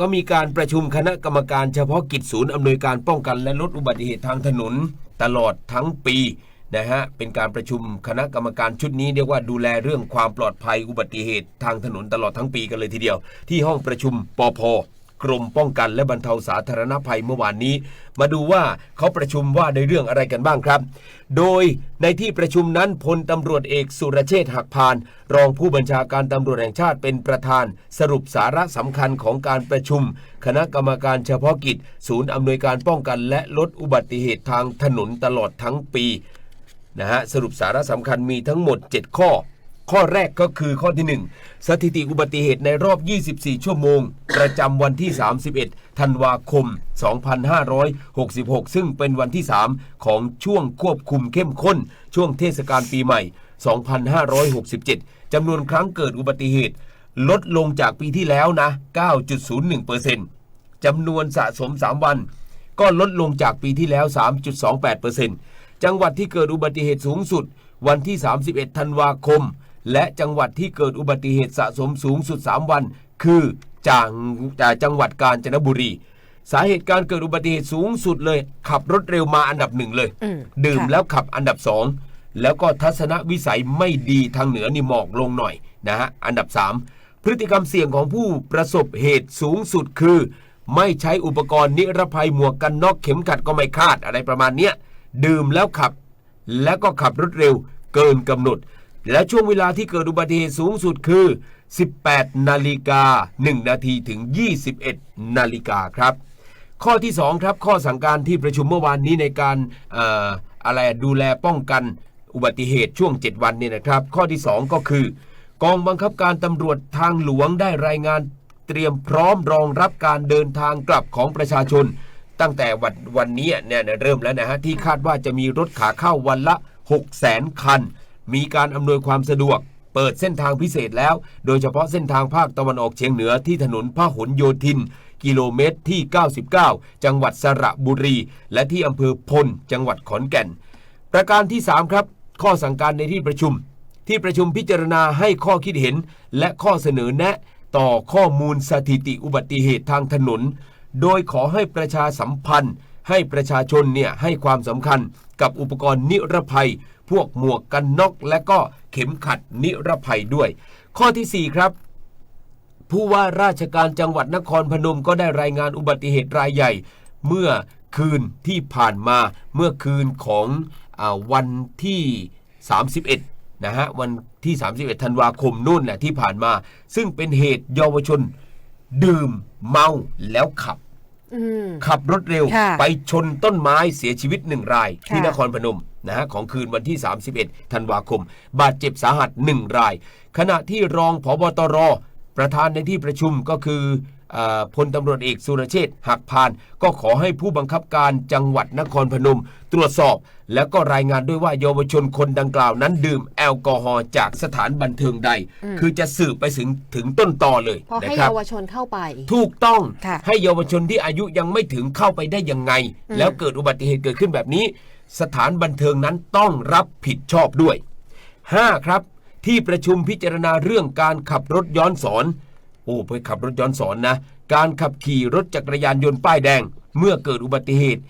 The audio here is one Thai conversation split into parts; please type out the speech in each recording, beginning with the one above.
ก็มีการประชุมคณะกรรมการเฉพาะกิจศูนย์อำนวยการป้องกันและลดอุบัติเหตุทางถนนตลอดทั้งปีนะฮะเป็นการประชุมคณะกรรมการชุดนี้เรียกว่าดูแลเรื่องความปลอดภัยอุบัติเหตุทางถนนตลอดทั้งปีกันเลยทีเดียว ที่ห้องประชุมปพ กรมป้องกันและบรรเทาสาธารณภัยเมื่อวานนี้ มาดูว่าเขาประชุมว่าในเรื่องอะไรกันบ้างครับ โดยในที่ประชุมนั้นพลตำรวจเอกสุรเชษฐ์หักพาน รองผู้บัญชาการตำรวจแห่งชาติเป็นประธาน สรุปสาระสำคัญของการประชุม คณะกรรมการเฉพาะกิจ ศูนย์อำนวยการป้องกัน และลดอุบัติเหตุทางถนนตลอดทั้งปีนะฮะสรุปสาระสำคัญมีทั้งหมด 7 ข้อ ข้อแรกก็คือข้อที่ 1 สถิติอุบัติเหตุในรอบ 24 ชั่วโมง ประจำวันที่ 31 ธันวาคม 2566 ซึ่งเป็นวันที่ 3 ของช่วงควบคุมเข้มข้น ช่วงเทศกาลปีใหม่ 2567 จำนวนครั้งเกิดอุบัติเหตุ ลดลงจากปีที่แล้วนะ 9.01%จำนวนสะสม 3 วัน ก็ลดลงจากปีที่แล้ว 3.28%จังหวัดที่เกิดอุบัติเหตุสูงสุดวันที่ 31 ธันวาคม และจังหวัดที่เกิดอุบัติเหตุสะสมสูงสุด 3 วัน คือจางจากจังหวัดกาญจนบุรี สาเหตุการเกิดอุบัติเหตุสูงสุดเลย ขับรถเร็วมาอันดับหนึ่งเลยอืมดื่มค่ะแล้วขับอันดับสองแล้วก็ทัศนวิสัยไม่ดีทางเหนือนี่หมอกลงหน่อยนะฮะอันดับ 3 พฤติกรรมเสี่ยงของผู้ประสบเหตุสูงสุดคือ ไม่ใช้อุปกรณ์นิรภัยหมวกกันน็อกเข็มขัดก็ไม่คาดอะไรประมาณเนี้ยดื่มแล้วขับ แล้วก็ขับรถเร็วเกินกำหนด และช่วงเวลาที่เกิดอุบัติเหตุสูงสุดคือ 18 นาฬิกา 1 นาทีถึง 21 นาฬิกาครับ ข้อที่ 2 ครับ ข้อสั่งการที่ประชุมเมื่อวานนี้ในการออะไรดูแลป้องกันอุบัติเหตุช่วง 7 วันเนี่ยนะครับ ข้อที่ 2 ก็คือ กองบังคับการตำรวจทางหลวงได้รายงานเตรียมพร้อมรองรับการเดินทางกลับของประชาชน ตั้งแต่วันวันนี้เนี่ยเริ่มแล้วนะฮะที่คาดว่าจะมีรถขาเข้าวันละ 6 0แสนคัน มีการอำนวยความสะดวก เปิดเส้นทางพิเศษแล้ว โดยเฉพาะเส้นทางภาคตะวันออกเฉียงเหนือที่ถนนพหลโยธิน กิโลเมตรที่ 99 จังหวัดสระบุรี และที่อำเภอพล จังหวัดขอนแก่น ประการที่ 3 ครับ ข้อสั่งการในที่ประชุม ที่ประชุมพิจารณาให้ข้อคิดเห็น และข้อเสนอแนะต่อข้อมูลสถิติอุบัติเหตุทางถนน โดยขอให้ประชาสัมพันธ์ ให้ประชาชนเนี่ยให้ความสำคัญกับอุปกรณ์นิรภัย พวกหมวกกันน็อกและก็เข็มขัดนิรภัยด้วย ข้อทีสี่ 4 ครับ ผู้ว่าราชการจังหวัดนครพนมก็ได้รายงานอุบัติเหตุรายใหญ่ เมื่อคืนที่ผ่านมาเมื่อคืนของอวันที่ 31นะฮะวันที่ 31 ธันวาคมนู่นแหละที่ผ่านมา ซึ่งเป็นเหตุเยาวชน ดื่มเมาแล้วขับ ขับรถเร็วค่ะไปชนต้นไม้เสียชีวิตหนึ่งราย ที่ค่ะ นครพนมนะฮะของคืนวันที่ 31 ธันวาคม บาดเจ็บสาหัสหนึ่งราย ขณะที่รองผบตรประธานในที่ประชุมก็คืออา พลตำรวจเอกสุรเชษฐ์หักพาน ก็ขอให้ผู้บังคับการจังหวัดนครพนม ตรวจสอบ แล้วก็รายงานด้วยว่าเยาวชนคนดังกล่าวนั้นดื่มแอลกอฮอล์จากสถานบันเทิงใด คือจะสืบไปถึงถึงต้นตอเลยพอนะให้ครับเยาวชนเข้าไป ถูกต้องค่ะให้เยาวชนที่อายุยังไม่ถึงเข้าไปได้ยังไง แล้วเกิดอุบัติเหตุเกิดขึ้นแบบนี้ สถานบันเทิงนั้นต้องรับผิดชอบด้วย 5. ครับ ที่ประชุมพิจารณาเรื่องการขับรถย้อนสอน โอ้ไปขับรถย้อนสอนนะ การขับขี่รถจักรยานยนต์ป้ายแดง เมื่อเกิดอุบัติเหตุ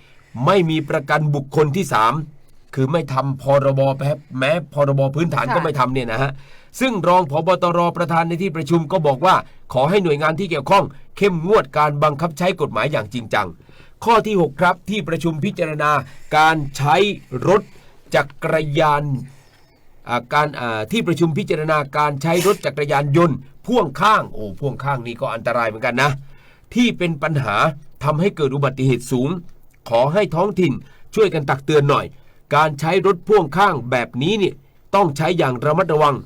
ไม่มีประกันบุคคลที่ 3 คือไม่ทำพรบแม้แม้พรบพื้นฐานค่ะก็ไม่ทำเนี่ยนะฮะซึ่งรองผบตรประธานในที่ประชุมก็บอกว่า ขอให้หน่วยงานที่เกี่ยวข้อง เข้มงวดการบังคับใช้กฎหมายอย่างจริงจัง ข้อที่ 6 ครับที่ประชุมพิจารณาการใช้รถจักรยานอ่าการอ่าที่ประชุมพิจารณาการใช้รถจักรยานยนต์ พ่วงข้างโอ้พ่วงข้างนี่ก็อันตรายเหมือนกันนะ ที่เป็นปัญหาทำให้เกิดอุบัติเหตุสูง ขอให้ท้องถิ่นช่วยกันตักเตือนหน่อย การใช้รถพ่วงข้างแบบนี้เนี่ยต้องใช้อย่างระมัดระวัง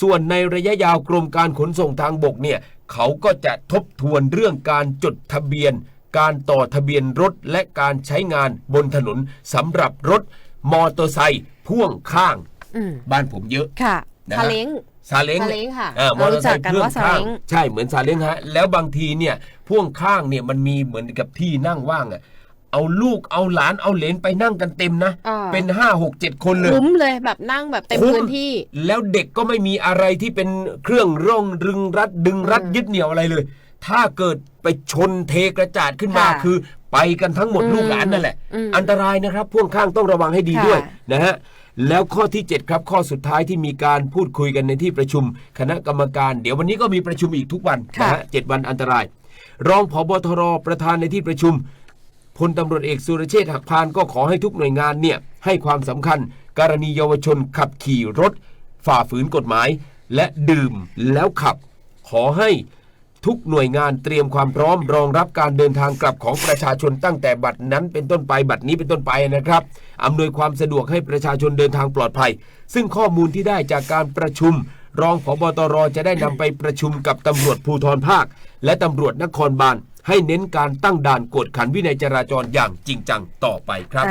ส่วนในระยะยาวกรมการขนส่งทางบกเนี่ยเขาก็จะทบทวนเรื่องการจดทะเบียน การต่อทะเบียนรถและการใช้งานบนถนนสำหรับรถมอเตอร์ไซค์พ่วงข้างอืมบ้านผมเยอะค่ะนะฮะซาเล้ง ซาเล้งซาเล้งค่ะอ่ามอเตอร์ไซเรารู้จักค์กันพ่วงว่าซาข้างเล้งใช่เหมือนซาเล้งฮะ แล้วบางทีเนี่ยพ่วงข้างเนี่ยมันมีเหมือนกับที่นั่งว่างอะเอาลูกเอาหลานเอาเหลนไปนั่งกันเต็มนะอ่าเป็นห้าหกเจ็ดคนเลยคุ้มเลยแบบนั่งแบบเต็มคุ้มพื้นที่ แล้วเด็กก็ไม่มีอะไรที่เป็นเครื่องร่องรึงรัดดึงรัดอืมยึดเหนี่ยวอะไรเลย ถ้าเกิดไปชนเทกระจาดขึ้นมาค่ะคือ ไปกันทั้งหมดอืมลูกหลานนั่นแหละอืมอันตรายนะครับพ่วงข้างต้องระวังให้ดีค่ะด้วยนะฮะแล้วข้อที่ 7 ครับข้อสุดท้ายที่มีการพูดคุยกันในที่ประชุม คณะกรรมการ เดี๋ยววันนี้ก็มีประชุมอีกทุกวันนะฮะเจ็ดวันอันตราย รองผบทรประธานในที่ประชุมพลตำรวจเอกสุรเชษฐ์หักพานก็ขอให้ทุกหน่วยงานเนี่ยให้ความสำคัญ กรณีเยาวชนขับขี่รถ ฝ่าฝืนกฎหมาย และดื่มแล้วขับ ขอให้ ทุกหน่วยงานเตรียมความพร้อมรองรับการเดินทางกลับของประชาชนตั้งแต่บัดนั้นเป็นต้นไปบัดนี้เป็นต้นไปนะครับอำนวยความสะดวกให้ประชาชนเดินทางปลอดภัย ซึ่งข้อมูลที่ได้จากการประชุม รองผบตรจะได้นำไปประชุมกับตำรวจภูธรภาค และตำรวจนครบาลให้เน้นการตั้งด่านกวดขันวินัยจราจรอย่างจริงจังต่อไปครับ